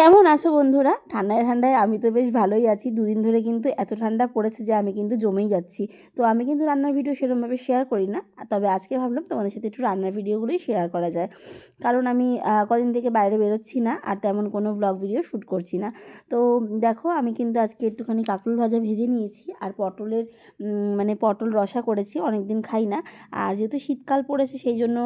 কেমন আছো বন্ধুরা? ঠান্ডায় ঠান্ডায় আমি তো বেশ ভালোই আছি। দুদিন ধরে কিন্তু এত ঠান্ডা পড়েছে যে আমি কিন্তু জমেই যাচ্ছি। তো আমি কিন্তু রান্নার ভিডিও সেরকমভাবে শেয়ার করি না। তবে আজকে ভাবলাম তোমাদের সাথে একটু রান্নার ভিডিওগুলোই শেয়ার করা যায়। কারণ আমি কদিন থেকে বাইরে বেরোচ্ছি না আর তেমন কোনো ব্লগ ভিডিও শ্যুট করছি না। তো দেখো, আমি কিন্তু আজকে একটুখানি কাঁকরোল ভাজা ভেজে নিয়েছি আর পটলের মানে পটল রসা করেছি অনেক দিন খাই না। আর যেহেতু শীতকাল পড়েছে সেই জন্য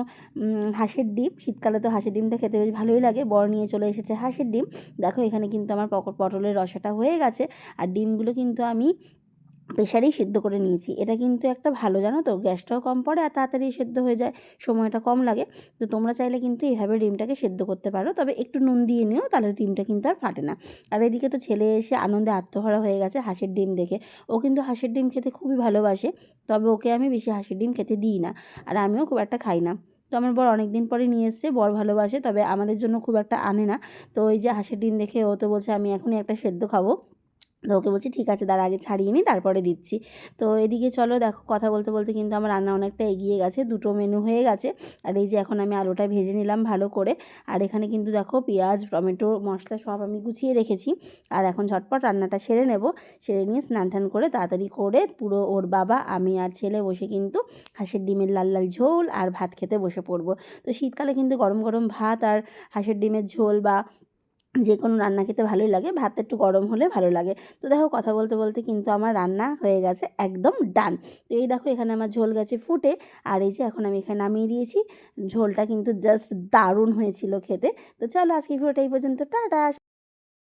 হাঁসের ডিম। শীতকালে তো হাঁসের ডিমটা খেতে বেশ ভালোই লাগে। বড় নিয়ে চলে এসেছে হাঁসের ডিম। দেখো এখানে কিন্তু আমার পটলের রসাটা হয়ে গেছে, আর ডিমগুলো কিন্তু আমি প্রেশারেই সেদ্ধ করে নিয়েছি। এটা কিন্তু একটা ভালো, জানো তো? গ্যাসটাও কম পড়ে আর তাড়াতাড়ি সেদ্ধ হয়ে যায়, সময়টা কম লাগে। তো তোমরা চাইলে কিন্তু এইভাবে ডিমটাকে সেদ্ধ করতে পারো, তবে একটু নুন দিয়ে নিও, তাহলে ডিমটা কিন্তু আর ফাটে না। আর এদিকে তো ছেলে এসে আনন্দে আত্মহারা হয়ে গেছে হাঁসের ডিম দেখে। ও কিন্তু হাঁসের ডিম খেতে খুবই ভালোবাসে, তবে ওকে আমি বেশি হাঁসের ডিম খেতে দিই না, আর আমিও খুব একটা খাই না। তো আমার বর অনেক দিন পরে নিয়ে এসছে, বর ভালোবাসে, তবে আমাদের জন্য খুব একটা আনে না। তো ওই যে হাঁসের ডিম দেখে ও তো বলছে, আমি এখনই একটা সেদ্ধ খাব। তো ওকে বলছি, ঠিক আছে তার আগে ছাড়িয়ে নিই তারপরে দিচ্ছি। তো এদিকে চলো, দেখো, কথা বলতে বলতে কিন্তু আমার রান্না অনেকটা এগিয়ে গেছে, দুটো মেনু হয়ে গেছে। আর এই যে এখন আমি আলুটা ভেজে নিলাম ভালো করে। আর এখানে কিন্তু দেখো, পেঁয়াজ, টমেটো, মশলা সব আমি গুছিয়ে রেখেছি। আর এখন ঝটপট রান্নাটা সেরে নেব। সেরে নিয়ে স্নান টান করে তাড়াতাড়ি করে পুরো ওর বাবা, আমি আর ছেলে বসে কিন্তু হাঁসের ডিমের লাল লাল ঝোল আর ভাত খেতে বসে পড়ব। তো শীতকালে কিন্তু গরম গরম ভাত আর হাঁসের ডিমের ঝোল বা যে কোনো রান্না খেতে ভালোই লাগে ভাত একটু গরম হলে ভালো লাগে। তো দেখো কথা বলতে বলতে কিন্তু আমার রান্না হয়ে গেছে একদম ডান। তো এই দেখো এখানে আমার ঝোল গেছে ফুটে, আর এই যে এখন আমি এখানে নামিয়ে দিয়েছি। ঝোলটা কিন্তু জাস্ট দারুণ হয়েছিল খেতে। তো চলো আজকে ভিডিওটা এই পর্যন্ত, টাটা।